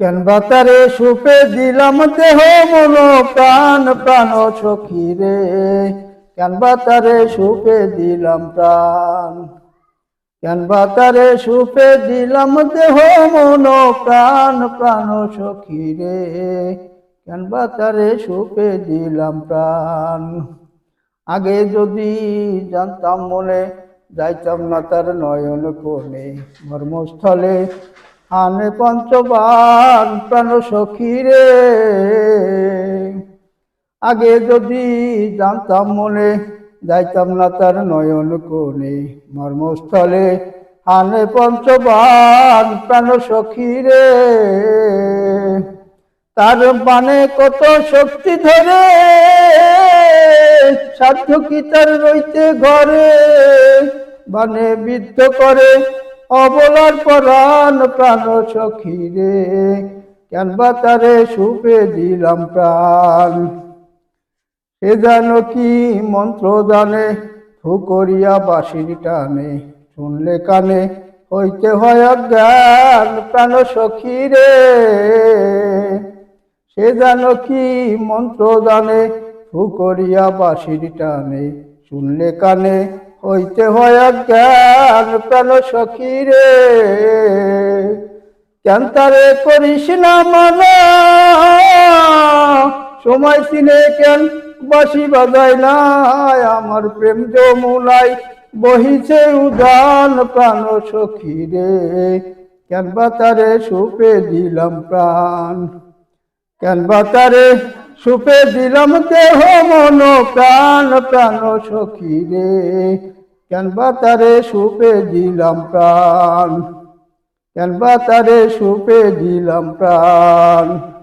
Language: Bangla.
কেন বাতারে সুপে দিলাম দেহ মন, প্রাণ প্রাণ সখী রে। কেন বাতারে সুপে দিলাম প্রাণ। কেন বাতারে সুপে দিলাম দেহ মন, প্রাণ প্রাণ সখী রে। কেন বাতারে সুপে দিলাম প্রাণ। আগে যদি জানতাম মনে, যাইতাম না তার নয়ন কোণে। মর্মস্থলে আনে পঞ্চবান প্রাণ সখী রে। আগে যদি জানতাম মনে, যাইতাম না তার নয়ন কোণে। মর্মস্থলে আনে পঞ্চবান প্রাণ সখী রে। তার বানে কত শক্তি ধরে, সাধ্য কি তার রইতে ঘরে? বানে বিদ্ধ করে অবলার পরাণ প্রাণ সখী রে। কেন বা তারে সুপে দিলাম প্রাণ? সে জানো কি মন্ত্র জানে ফু করিয়া বাঁশির টানে। শুনলে কানে, হইতে হয় অজ্ঞান প্রাণ সখী রে। সে জানো কি মন্ত্র জানে ফু করিয়া বাঁশির টানে। শুনলে কানে হইতে হয় অজ্ঞান প্রাণ সখী রে। কেন তারে করিস না মানা? সময় সিনে কেন বাসি বাজায় না আমার প্রেম যমুনাই বহিছে উদান প্রাণ সখী রে। কেন বাতারে সুপে দিলাম প্রাণ? কেন বাতারে সুপে দিলাম দেহ মন, প্রাণ প্রাণ সখী রে। কেন বাতারে সুপে দিলাম প্রাণ? কেন বাতারে সুপে দিলাম প্রাণ?